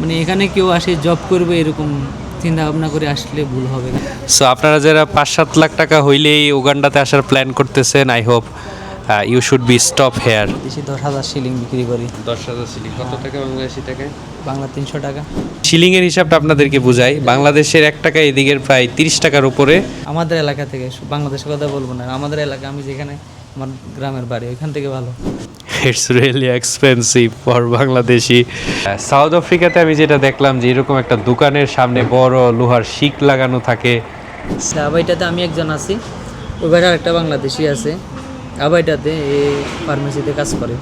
মানে এখানে কেউ আসে জব করবে এরকম চিন্তা ভাবনা করে আসলে ভুল হবে সো আপনারা যারা পাঁচ সাত লাখ টাকা হইলেই উগান্ডাতে আসার প্ল্যান করতেছেন I hope you should be stop here বেশি দশ হাজার শিলিং বিক্রি করি। দশ হাজার সিলিং কত টাকা বাংলাদেশি টাকায়? বাংলা তিনশো টাকা। শিলিংয়ের হিসাবটা আপনাদেরকে বুঝাই। বাংলাদেশের এক টাকা এদিকের প্রায় তিরিশ টাকার উপরে। আমাদের এলাকা থেকে বাংলাদেশের কথা বলব না। আমাদের এলাকা আমি যেখানে আমার গ্রামের বাড়ি ওইখান থেকে ভালো। It's really expensive for Bangladeshi. South আফ্রিকাতে আমি যেটা দেখলাম যে এরকম একটা দোকানের সামনে বড় লোহার শিক লাগানো থাকে। আবাইটাতে আমি একজন আছি। ওই বাইরে আরেকটা বাংলাদেশি আছে। আবাইটাতে এই ফার্মেসিতে কাজ করে।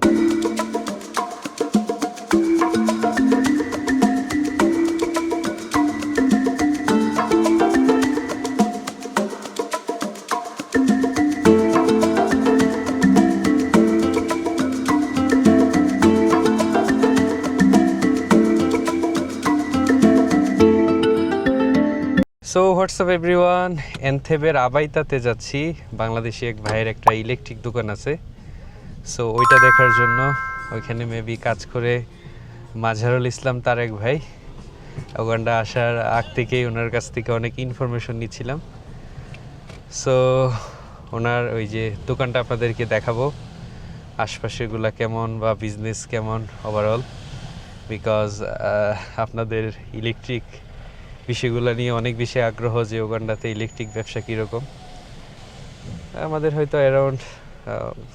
সো হোয়াটসঅ্যাপ এভরিওয়ান এনথেবের আবাইতাতে যাচ্ছি। বাংলাদেশি এক ভাইয়ের একটা ইলেকট্রিক দোকান আছে। সো ওইটা দেখার জন্য ওইখানে মেবি কাজ করে মাঝারুল ইসলাম তারেক ভাই। ওখানটা আসার আগ থেকেই ওনার কাছ থেকে অনেক ইনফরমেশন নিচ্ছিলাম। সো ওনার ওই যে দোকানটা আপনাদেরকে দেখাবো। আশপাশেগুলা কেমন বা বিজনেস কেমন ওভারঅল বিকজ আপনাদের ইলেকট্রিক বিষয়গুলো নিয়ে অনেক বেশি আগ্রহ যে ওগান্ডাতে ইলেকট্রিক ব্যবসা কীরকম। আমাদের হয়তো অ্যারাউন্ড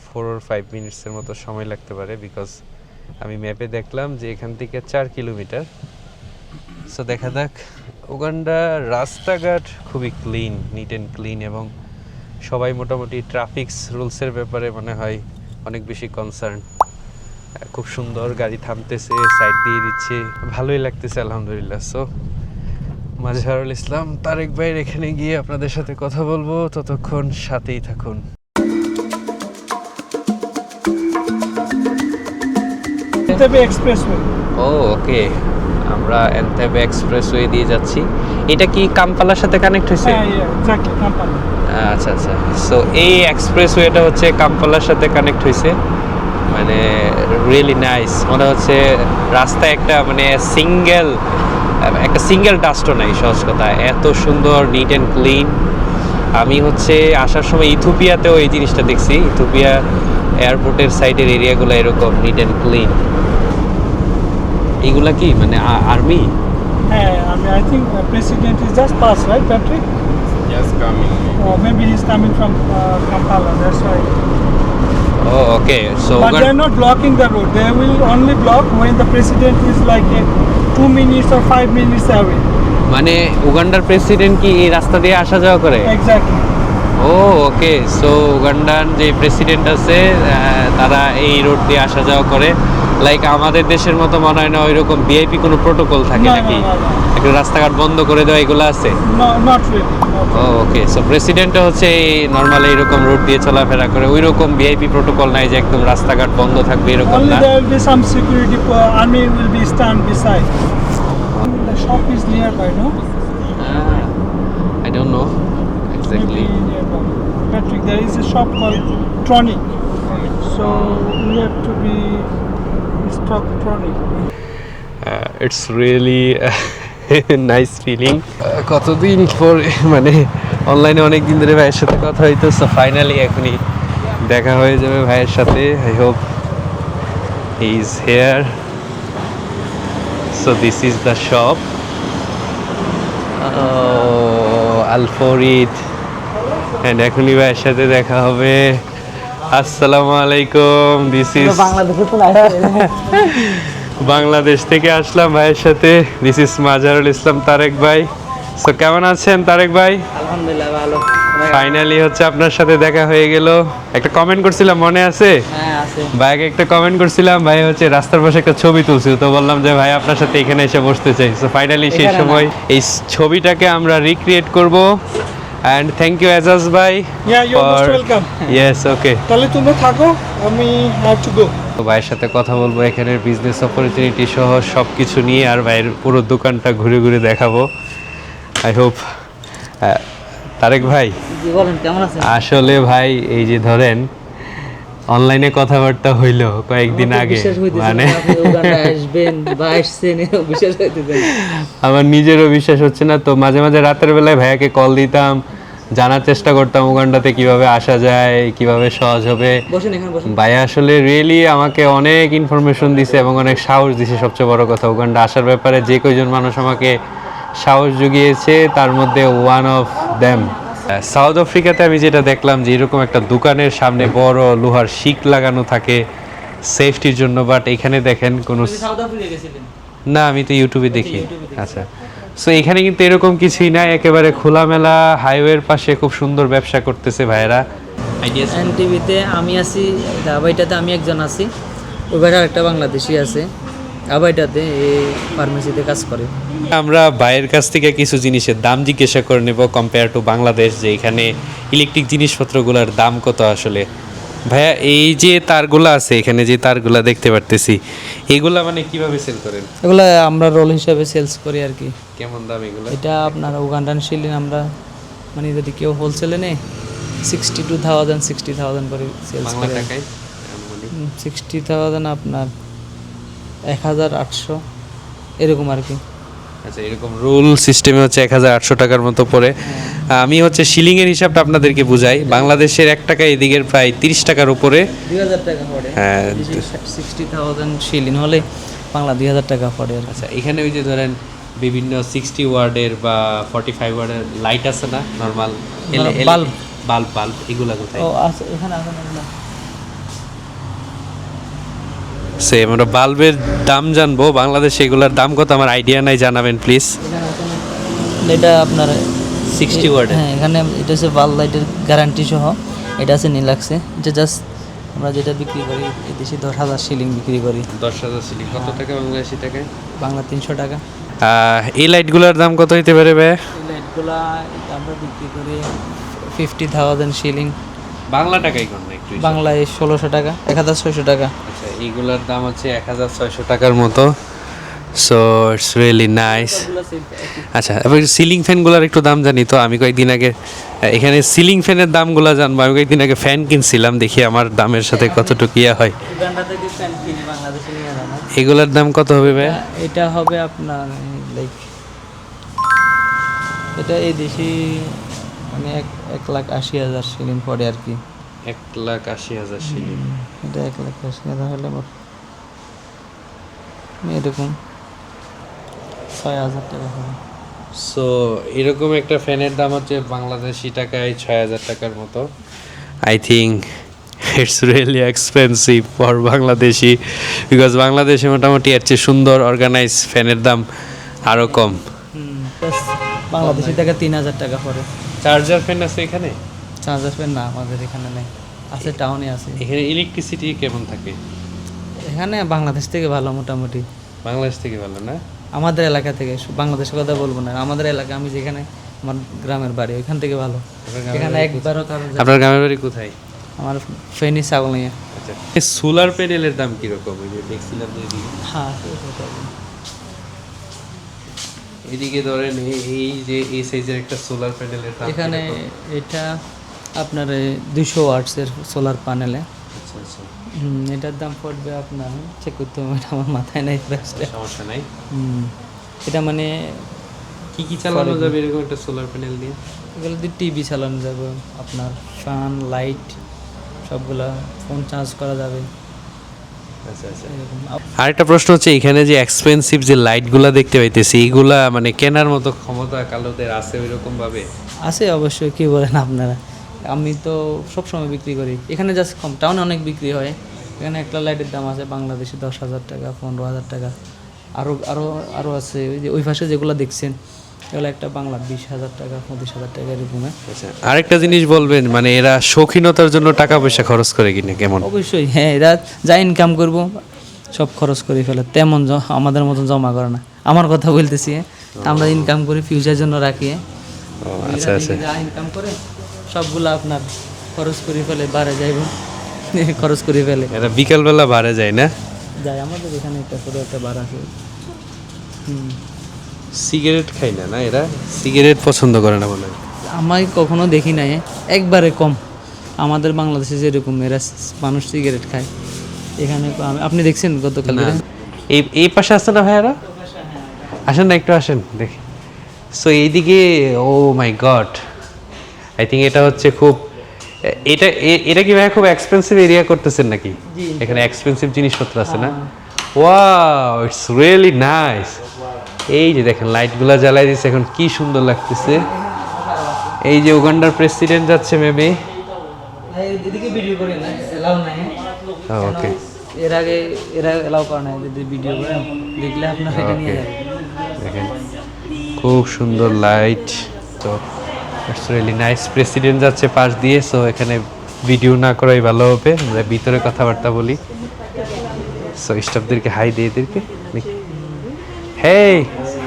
ফোর ওর ফাইভ মিনিটসের মতো সময় লাগতে পারে বিকজ আমি ম্যাপে দেখলাম যে এখান থেকে চার কিলোমিটার সো দেখা যাক। ওগান্ডা রাস্তাঘাট খুবই ক্লিন নিট অ্যান্ড ক্লিন এবং সবাই মোটামুটি ট্রাফিক্স রুলসের ব্যাপারে মনে হয় অনেক বেশি কনসার্ন খুব সুন্দর গাড়ি থামতেছে সাইড দিয়ে দিচ্ছে। ভালোই লাগতেছে, আলহামদুলিল্লাহ। সো মাজহারুল ইসলাম তারেক ভাইয়ের এখানে গিয়ে আপনাদের সাথে কথা বলব। ততক্ষণ সাথেই থাকুন। Entebbe Expressway. ও ওকে। আমরা এনতেবে এক্সপ্রেসওয়ে দিয়ে যাচ্ছি। এটা কি কাম্পালার সাথে কানেক্ট হয়েছে? exactly, Kampala. আচ্ছা আচ্ছা। সো এই এক্সপ্রেসওয়েটা হচ্ছে কাম্পালার সাথে কানেক্ট হয়েছে। মানে রিয়েলি নাইস মনে হচ্ছে রাস্তায় একটা মানে সিঙ্গেল একটা সিঙ্গেল ডাস্টও নাই সহজ কথা। এত সুন্দর নিট অ্যান্ড ক্লিন আমি হচ্ছে আসার সময় ইথোপিয়াতেও এই জিনিসটা দেখছি। ইথোপিয়া এয়ারপোর্টের সাইডের এরিয়াগুলো এরকম নিট অ্যান্ড ক্লিন এইগুলা কি? মানে army okay so they are not blocking the road they will only block when the president is like it two minute or five minute away মানে উগান্ডার প্রেসিডেন্ট কি এই রাস্তা দিয়ে আসা যাওয়া করে? এক্স্যাক্টলি ওকে সো উগান্ডার যে প্রেসিডেন্ট আছে তারা এই রোড দিয়ে আসা যাওয়া করে। লাইক আমাদের দেশের মতো মনে হয় না ওই রকম ভিআইপি কোনো প্রোটোকল থাকে নাকি. একটু রাস্তাঘাট বন্ধ করে দেওয়া এগুলো আছে. ওকে সো প্রেসিডেন্ট হচ্ছে এই নর্মাল এইরকম রোড দিয়ে চলাফেরা করে। ওই রকম ভিআইপি প্রোটোকল নাই যে একদম রাস্তাঘাট বন্ধ থাকবে এরকম না? I don't know exactly Patrick, there is a shop called Tronic. So we have to be stock Tronic. It's really nice feeling কতদিন পর মানে অনলাইনে অনেক দিন ধরে ভাইয়ের সাথে কথা হইতো সো ফাইনালি এখনই দেখা হয়ে যাবে ভাইয়ের সাথে। I hope he is here so this is the shop Al Farid and এখনই ভাইয়ের সাথে দেখা হবে। আসসালামু আলাইকুম দিস ইজ বাংলাদেশ থেকে আসলাম ভাইয়ের সাথে। দিস ইস মাজারুল ইসলাম তারেক ভাই। সো কেমন আছেন তারেক ভাই? আলহামদুলিল্লাহ ভালো। ফাইনালি হচ্ছে আপনার সাথে দেখা হয়ে গেল। একটা কমেন্ট করছিলাম মনে আছে? হ্যাঁ আছে। ভাইকে একটা কমেন্ট করছিলাম ভাই হচ্ছে রাস্তার পাশে একটা ছবি তুলছি। তো বললাম যে ভাই আপনার সাথে এখানে এসে বসতে চাই। সো ফাইনালি সেই সময় এই ছবিটাকে আমরা রিক্রিয়েট করব। অ্যান্ড থ্যাংক ইউ এজাজ ভাই Yeah, you're most welcome. Yes okay তাহলে তোমরা থাকো আমি হ্যাভ টু গো তো ভাইয়ের সাথে কথা বলব এখানের বিজনেস অপরচুনিটি সহ সব কিছু নিয়ে আর ভাইয়ের পুরো দোকানটা ঘুরে ঘুরে দেখাবো। আই হোপ তারেক ভাই? জি বলেন কেমন আছেন? আসলে ভাই এই যে ধরেন অনলাইনে কথাবার্তা হইল কয়েকদিন আগে মানে আসবেন বা আসছেন বিশ্বাস হইতেছে আমার নিজেরও বিশ্বাস হচ্ছে না। তো মাঝে মাঝে রাতের বেলায় ভাইয়াকে কল দিতাম জানার চেষ্টা করতাম উগান্ডাতে কীভাবে আসা যায় কীভাবে সহজ হবে। ভাইয়া আসলে রিয়েলি আমাকে অনেক ইনফরমেশন দিছে এবং অনেক সাহস দিছে সবচেয়ে বড় কথা। উগান্ডা আসার ব্যাপারে যে কয়জন মানুষ আমাকে সাহস জুগিয়েছে তার মধ্যে ওয়ান অফ দ্যাম সাউথ আফ্রিকাতে আমি যেটা দেখলাম যে এরকম একটা দোকানের সামনে বড় লোহার শিক লাগানো থাকে সেফটির জন্য বাট এখানে দেখেন কোনো না আমি তো ইউটিউবে দেখি। আচ্ছা। সো এখানে কিন্তু এরকম কিছুই নাই একেবারে খোলামেলা হাইওয়ের পাশে খুব সুন্দর ব্যবসা করতেছে ভাইয়েরা। আইডিয়া এন টিভিতে আমি আছি আবাইটাতে আমি একজন আছি ওই বাইরে আরেকটা বাংলাদেশি আছে। আবাইটাতে এই ফার্মেসিতে কাজ করে। আমরা বাইরের কাছ থেকে কিছু জিনিসের দাম জিজ্ঞাসা করে নেব কম্পেয়ার টু বাংলাদেশ যে এখানে ইলেকট্রিক জিনিসপত্রগুলোর দাম কত আসলে। ভাইয়া এই যে তারগুলা আছে এখানে যে তারগুলা দেখতে পারতেছি এগুলা মানে কীভাবে সেল করেন? এগুলো আমরা রোল হিসাবে সেলস করি আর কি। কেমন দাম এগুলো? এটা আপনার উগান্ডান শিলিন আমরা মানে যদি কেউ হোলসেলে নেয় sixty two thousand sixty thousand করে। সেলস করে সিক্সটি থাউজেন্ড আপনার এক হাজার আটশো এরকম আর কি। আচ্ছা এরকম রুল সিস্টেমে হচ্ছে এক হাজার আটশো টাকার মতো পড়ে। আমি হচ্ছে শিলিংয়ের হিসাবটা আপনাদেরকে বুঝাই। বাংলাদেশের এক টাকা এদিকের প্রায় তিরিশ টাকার উপরে। দুই হাজার টাকা পড়ে। হ্যাঁ সিক্সটি থাউজেন্ড শিলিন হলে বাংলা দুই হাজার টাকা পড়ে আচ্ছা এখানে ওই যে ধরেন বিভিন্ন সিক্সটি ওয়ার্ডের বা ফর্টি ফাইভ ওয়ার্ডের লাইট আছে না? Normal Bulb. বাল্ব। বাল্ব এগুলা কোথায়? ও আছে এখানে আছে না সে আমরা বাল্বের দাম জানব বাংলাদেশে এগুলার দাম কত? আমার আইডিয়া নাই জানাবেন প্লিজ? এটা আপনার 60 ওয়াটের? হ্যাঁ এখানে এটা হচ্ছে বাল লাইটের গ্যারান্টি সহ। এটা আছে নিলাক্সে এটা জাস্ট আমরা যেটা বিক্রি করি এই দেশে দশ হাজার শিলিং বিক্রি করি। দশ হাজার সিলিং কত টাকা বাংলাদেশি টাকায় বাংলা তিনশো টাকা। এই লাইটগুলোর দাম কত হইতে পারে ভাই? এই লাইটগুলা আমরা বিক্রি করি ফিফটি থাউজেন্ড শিলিং বাংলা টাকাই কোন একটু বাংলায় ষোলোশো টাকা এক হাজার ছয়শো টাকা। আচ্ছা এইগুলোর দাম হচ্ছে এক হাজার ছয়শো টাকার মতো। সো ইটস রিয়েলি নাইস আচ্ছা এবার সিলিং ফ্যানগুলোর একটু দাম জানি তো। আমি কয়েকদিন আগে এখানে সিলিং ফ্যানের দামগুলো জানব। আমি কয়েকদিন আগে ফ্যান কিনছিলাম দেখি আমার দামের সাথে কতটুকু ইয়া হয়। এগুলোর দাম কত হবে ভাই? এটা হবে আপনার লাইক এটা এই দেশি মানে এক এক লাখ আশি হাজার শিলিং পড়ে আর কি। এক লাখ আশি হাজার সিলিং এটা এক লাখ আশি হাজার হলে মোট এরকম ছয় হাজার টাকা হবে। সো এরকম একটা ফ্যানের দাম হচ্ছে বাংলাদেশি টাকায় ছয় হাজার টাকার মতো। I think it's really expensive for Bangladeshi because বাংলাদেশে মোটামুটি এর চেয়ে সুন্দর অর্গানাইজ ফ্যানের দাম আরও কম। বাংলাদেশি টাকা তিন হাজার টাকা পড়ে। চার্জার ফ্যান আছে এখানে? চার্জার ফ্যান না আমাদের এখানে নেই। আছে টাউনে আছে। এখানে ইলেকট্রিসিটি কেমন থাকে? এখানে বাংলাদেশ থেকে ভালো মোটামুটি। বাংলাদেশ থেকে ভালো না? আমাদের এলাকা থেকে বাংলাদেশের কথা বলব না। আমাদের এলাকা আমি যেখানে আমার গ্রামের বাড়ি ওইখান থেকে ভালো। এখানে একবারও কারণ আপনার গ্রামের বাড়ি কোথায়? আমার ফেনি ছাগলিয়া। আচ্ছা সোলার প্যানেলের দাম কীরকম? ওই যে দেখছিলাম হ্যাঁ এদিকে ধরেন এই- যে এই সাইজের একটা সোলার প্যানেলের এখানে এটা আপনার দুশো ওয়াটসের সোলার প্যানেলে আচ্ছা আচ্ছা। এটার দাম পড়বে আপনার চেক করতে হবে আমার মাথায় নাই প্রাইসটা সমস্যা নাই। এটা মানে কি কি চালানো যাবে এরকম একটা সোলার প্যানেল দিয়ে? এগুলো দিয়ে টিভি চালানো যাবে আপনার ফ্যান লাইট সবগুলা ফোন চার্জ করা যাবে। আচ্ছা আচ্ছা আরেকটা প্রশ্ন হচ্ছে এখানে যে এক্সপেন্সিভ যে লাইটগুলা দেখতে পাইতেছি এইগুলা মানে কেনার মতো ক্ষমতা কালোদের আছে ওইরকম ভাবে আছে অবশ্যই কি বলেন আপনারা? আমি তো সবসময় বিক্রি করি। এখানে জাস্ট কম টাউনে অনেক বিক্রি হয়। এখানে একটা লাইটের দাম আছে বাংলাদেশে দশ হাজার টাকা পনেরো হাজার টাকা। আরও আরও আরও আছে ওই যে ওই পাশে যেগুলো দেখছেন। এগুলো একটা বাংলা বিশ হাজার টাকা পঁচিশ হাজার টাকা এরকমে আচ্ছা আরেকটা জিনিস বলবেন মানে এরা শৌখিনতার জন্য টাকা পয়সা খরচ করে কিনা কেমন অবশ্যই হ্যাঁ এরা যা ইনকাম করব সব খরচ করে ফেলে তেমন আমাদের মতন জমা করে না আমার কথা বলতেছি। আমরা ইনকাম করি ফিউচার জন্য রাখি। আচ্ছা আচ্ছা যা ইনকাম করে সবগুলো আপনার খরচ করে ফেলে বাড়ে যাইব খরচ করে ফেলে এরা বিকালবেলা বাড়ে যায় না যাই আমাদের এখানে একটা ছোটো একটা বার আছে হুম। সিগারেট খাই না না? এরা সিগারেট পছন্দ করে না বলে আমি কখনো দেখি নাই। একবারে কম। আমাদের বাংলাদেশে যেরকম এরা মানুষ সিগারেট খায়। এখানে আপনি দেখছেন গতকাল এই এই পাশে আসছে না ভাইয়ারা? আসেন না একটু আসেন দেখি। সো এইদিকে oh my god I think এটা হচ্ছে খুব এটা এটা কি ভাইয়া খুব এক্সপেন্সিভ এরিয়া করতেছেন নাকি? এখানে এক্সপেন্সিভ জিনিসপত্র আছে না? ওয়াও ইটস রিয়েলি নাইস এই যে দেখেন লাইটগুলো জ্বালাই দিচ্ছে এখন কি সুন্দর লাগতেছে। এই যে উগান্ডার প্রেসিডেন্ট যাচ্ছে মেবি ওকে এর আগে এরা এলাও করে না যদি ভিডিও করেন দেখলে আপনার এটা নিয়ে. দেখেন খুব সুন্দর লাইট তো ইটস রিয়েলি নাইস প্রেসিডেন্ট যাচ্ছে পাশ দিয়ে সো এখানে ভিডিও না করাই ভালো হবে। আমরা ভিতরে কথাবার্তা বলি। সো স্টাফদেরকে হাই দিয়ে এদেরকে hey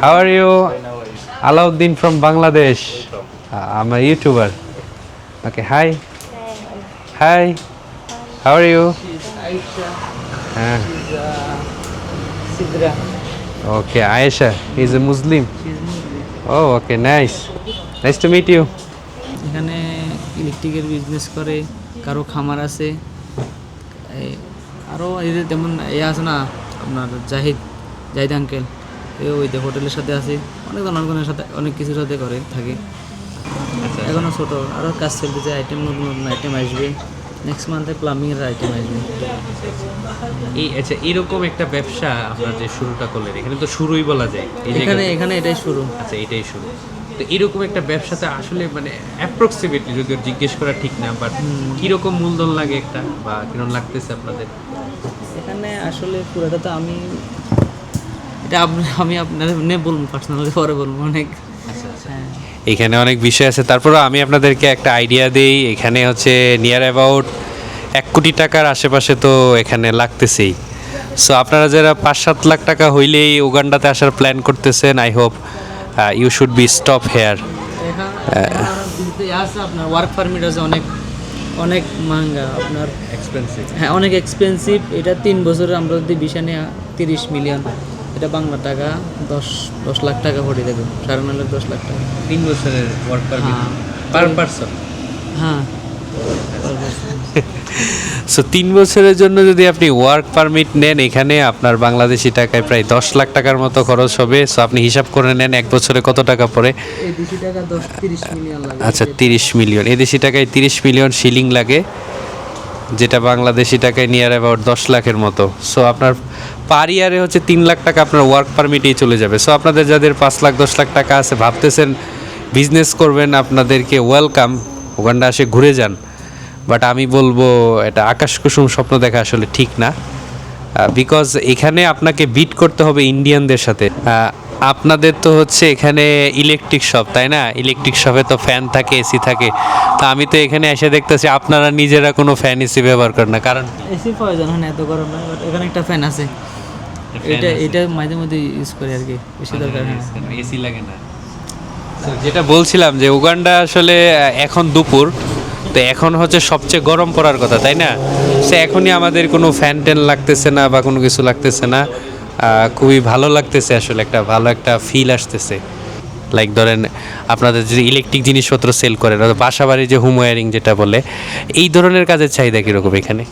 how are you Alauddin from Bangladesh I'm YouTuber okay hi hi how are you হ্যাঁ Okay, Aisha. Is a Muslim. Oh, okay, nice. Nice to meet you. এখানে ইলেকট্রিকের বিজনেস করে কারও খামার আছে। আরও এদের তেমন এ আছে না আপনার জাহিদ জাহিদ আঙ্কেল এ ওই যে হোটেলের সাথে আছে। অনেক অনেক সাথে অনেক কিছুর সাথে করে থাকে। এখনও ছোট। আরও কাজ চলতেছে আইটেম নতুন নতুন আইটেম আসবে। নেক্সট মান্থে প্লাম্বিংয়ের আইটেম আসবে। এই আচ্ছা এরকম একটা ব্যবসা আপনার যে শুরুটা করলেন এখানে তো শুরুই বলা যায়। এখানে এখানে এটাই শুরু। আচ্ছা এটাই শুরু। তো এরকম একটা ব্যবসাতে আসলে মানে অ্যাপ্রক্সিমেটলি যদিও জিজ্ঞেস করা ঠিক না বাট কীরকম মূলধন লাগে একটা বা কীরকম লাগতেছে আপনাদের? এখানে আসলে পুরোটা তো আমি এটা আপনি- আমি আপনাদের নিয়ে বলব পার্সোনালি পরে বলব অনেক। হ্যাঁ। এখানে অনেক বিষয় আছে। তারপরে আমি আপনাদেরকে একটা আইডিয়া দেই। এখানে হচ্ছে নিয়ার অ্যাবাউট এক কোটি টাকার আশেপাশে তো এখানে লাগতেছেই। সো আপনারা যারা পাঁচ সাত লাখ টাকা হইলেই উগান্ডাতে আসার প্ল্যান করতেছেন I hope you should be stop here আপনার ওয়ার্ক পারমিট আছে অনেক অনেক মাঙ্গা আপনার। এক্সপেন্সিভ হ্যাঁ অনেক এক্সপেন্সিভ এটা তিন বছরে আমরা যদি বিষা নিয়ে তিরিশ মিলিয়ন এটা বাংলা টাকা দশ দশ লাখ টাকা ভরে দেবে সাড়ে নয় লাখ দশ লাখ টাকা। তিন বছরের ওয়ার্ক পারমিট হ্যাঁ। পার পারসন হ্যাঁ। সো তিন বছরের জন্য যদি আপনি ওয়ার্ক পারমিট নেন এখানে আপনার বাংলাদেশি টাকায় প্রায় দশ লাখ টাকার মতো খরচ হবে। সো আপনি হিসাব করে নেন এক বছরে কত টাকা পড়ে? এই দেশি টাকা দশ তিরিশ মিলিয়ন লাগে। আচ্ছা তিরিশ মিলিয়ন এদেশি টাকায় তিরিশ মিলিয়ন শিলিং লাগে যেটা বাংলাদেশি টাকায় নিয়ার অ্যাবাউট দশ লাখের মতো। সো আপনার পার ইয়ারে হচ্ছে তিন লাখ টাকা আপনার ওয়ার্ক পারমিটেই চলে যাবে। সো আপনাদের যাদের পাঁচ লাখ, দশ লাখ টাকা আছে, ভাবতেছেন বিজনেস করবেন, আপনাদেরকে ওয়েলকাম ওখানটা আসে ঘুরে যান। বাট আমি বলব, এটা আকাশ কুসুম স্বপ্ন দেখা আসলে ঠিক না। বিকজ এখানে আপনাকে বিট করতে হবে ইন্ডিয়ানদের সাথে। আপনাদের তো হচ্ছে এখানে ইলেকট্রিক শপ তাই না? ইলেকট্রিক শপে তো ফ্যান থাকে এসি থাকে। তা আমি তো এখানে এসে দেখতেছি আপনারা নিজেরা কোনো ফ্যান এসি ব্যবহার করেন না। কারণ এসি প্রয়োজন হয় না এত গরম এখানে একটা ফ্যান আছে। এটা এটা মাঝে মধ্যে ইউজ করি আর কি বেশি দরকার হয় না। এসি লাগে না। যেটা বলছিলাম যে উগান্ডা আসলে এখন দুপুর তো এখন হচ্ছে সবচেয়ে গরম পড়ার কথা তাই না? সে এখনই আমাদের কোনো ফ্যান ট্যান লাগতেছে না বা কোনো কিছু লাগতেছে না। খুবই ভালো লাগতেছে আসলে, একটা ভালো একটা ফিল আসতেছে। লাইক ধরেন, আপনাদের যে ইলেকট্রিক জিনিসপত্র সেল করেন বাসা বাড়ির যে হোম ওয়ারিং যেটা বলে, এই ধরনের কাজের চাহিদা কীরকম এখানে?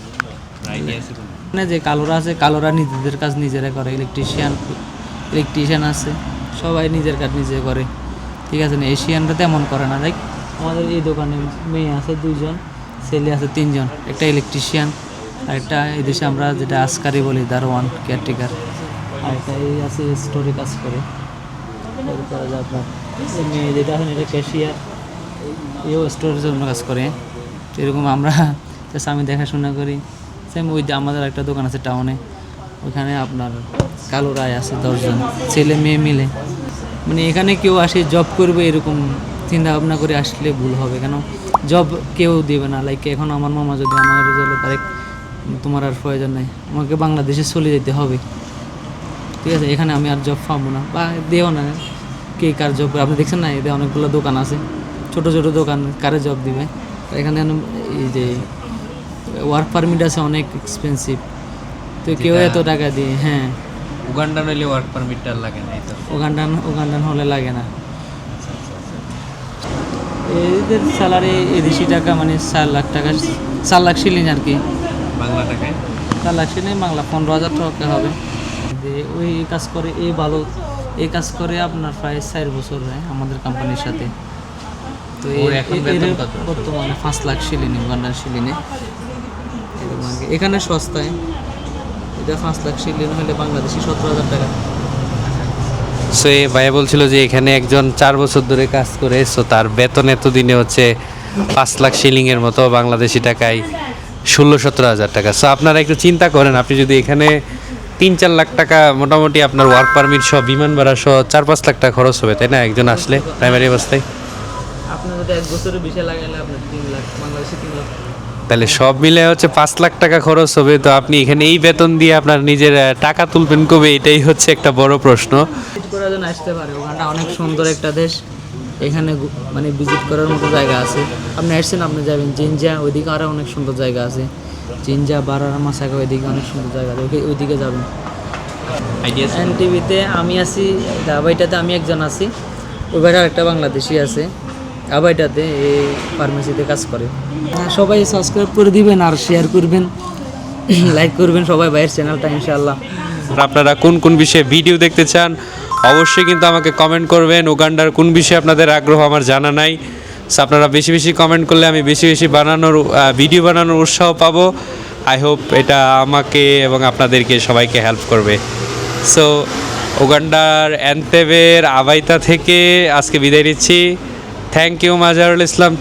এখানে যে কালোরা আছে, কালোরা নিজেদের কাজ নিজেরা করে ইলেকট্রিশিয়ান ইলেকট্রিশিয়ান আছে, সবাই নিজের কাজ নিজে করে। ঠিক আছে না এশিয়ানরা তেমন করে না। লাইক আমাদের এই দোকানে মেয়ে আছে দুইজন, ছেলে আছে তিনজন, একটা ইলেকট্রিশিয়ান আর একটা এদেশে আমরা যেটা আসকারি বলি, দারোয়ান কেয়ারটেকার আর একটা এই আছে স্টোরে কাজ করে। আপনার মেয়ে যেটা আছে এটা ক্যাশিয়ার এও স্টোরের জন্য কাজ করে। তো এরকম আমরা আমি দেখাশোনা করি। সেম ওই আমাদের একটা দোকান আছে টাউনে ওখানে আপনার কালো রায় আছে দশজন, ছেলে মেয়ে মিলে। মানে এখানে কেউ আসে জব করবে এরকম চিন্তা ভাবনা করে আসলে ভুল হবে কেন? জব কেউ দেবে না। লাইক এখন আমার মামা যদি আমার রেজাল্ট তারে তোমার আর প্রয়োজন নেই। আমাকে বাংলাদেশে চলে যেতে হবে। ঠিক আছে এখানে আমি আর জব পাবো না। বা দেও না কে কার জব আপনি দেখছেন না এদের অনেকগুলো দোকান আছে। ছোট ছোট দোকান কারে জব দিবে? এখানে এই যে ওয়ার্ক পারমিট আছে অনেক এক্সপেন্সিভ তো কেউ এত টাকা দিয়ে হ্যাঁ। উগান্ডা নইলে ওয়ার্ক পারমিটটা লাগে না তো। ওগান্ডান ওগান্ডান হলে লাগে না। এদের স্যালারি এদেশি টাকা মানে চার লাখ টাকা চার লাখ শিলিং আর কি। বাংলা টাকায়? চার লাখ শিলিং বাংলা পনেরো হাজার টাকা হবে। ওই কাজ করে এই ভালো। এই কাজ করে আপনার প্রায় চার বছর হয় আমাদের কোম্পানির সাথে। তো এ- এ-? বর্তমানে পাঁচ লাখ শিলিনে উগান্ডার শিলিনে। এখানে সস্তায়। এটা পাঁচ লাখ শিলিন হলে বাংলাদেশি সতেরো হাজার টাকা। সো এই ভাইয়া বলছিল যে এখানে একজন চার বছর ধরে কাজ করে সো তার বেতন এতদিনে হচ্ছে পাঁচ লাখ শিলিংয়ের মতো বাংলাদেশি টাকায় ষোলো সতেরো হাজার টাকা। সো আপনারা একটু চিন্তা করেন আপনি যদি এখানে তিন চার লাখ টাকা মোটামুটি আপনার ওয়ার্ক পারমিট সহ বিমান ভাড়া সহ চার পাঁচ লাখ টাকা খরচ হবে তাই না? একজন আসলে প্রাইমারি অবস্থায়। আপনার যদি এক বছরের বেশি লাগালে আপনার তিন লাখ বাংলাদেশি তিন লাখ। তাহলে সব মিলে হচ্ছে পাঁচ লাখ টাকা খরচ হবে তো আপনি এখানে এই বেতন দিয়ে আপনার নিজের টাকা তুলবেন কবে? এটাই হচ্ছে একটা বড় প্রশ্ন। আসতে পারে ওখানটা অনেক সুন্দর একটা দেশ। এখানে মানে ভিজিট করার মতো জায়গা আছে। আপনি আসছেন আপনি যাবেন। জিনজা ওইদিকে আরও অনেক সুন্দর জায়গা আছে। জিনজা বারারামা সাগা ওইদিকে অনেক সুন্দর জায়গা ওই- ওইদিকে যাবেন। এন টিভিতে আমি আছি আবাইটাতে আমি একজন আছি। ওই বাইরে আরেকটা বাংলাদেশি আছে আবাইটাতে এই ফার্মেসিতে কাজ করে। হ্যাঁ, সবাই সাবস্ক্রাইব করে দিবেন আর শেয়ার করবেন লাইক করবেন সবাই ভাইয়ের চ্যানেলটা ইনশাআল্লাহ। আর আপনারা কোন কোন বিষয়ে ভিডিও দেখতে চান অবশ্যই কিন্তু আমাকে কমেন্ট করবেন। উগান্ডার কোন বিষয়ে আপনাদের আগ্রহ আমার জানা নাই। So, আপনারা বেশি বেশি কমেন্ট করলে আমি বেশি বেশি বানানোর ভিডিও বানানোর উৎসাহ পাবো। আই হোপ এটা আমাকে এবং আপনাদেরকে সবাইকে হেল্প করবে। সো উগান্ডার অ্যান্তেবের আবাইতা থেকে আজকে বিদায় নিচ্ছি। Thank you Mazharul Islam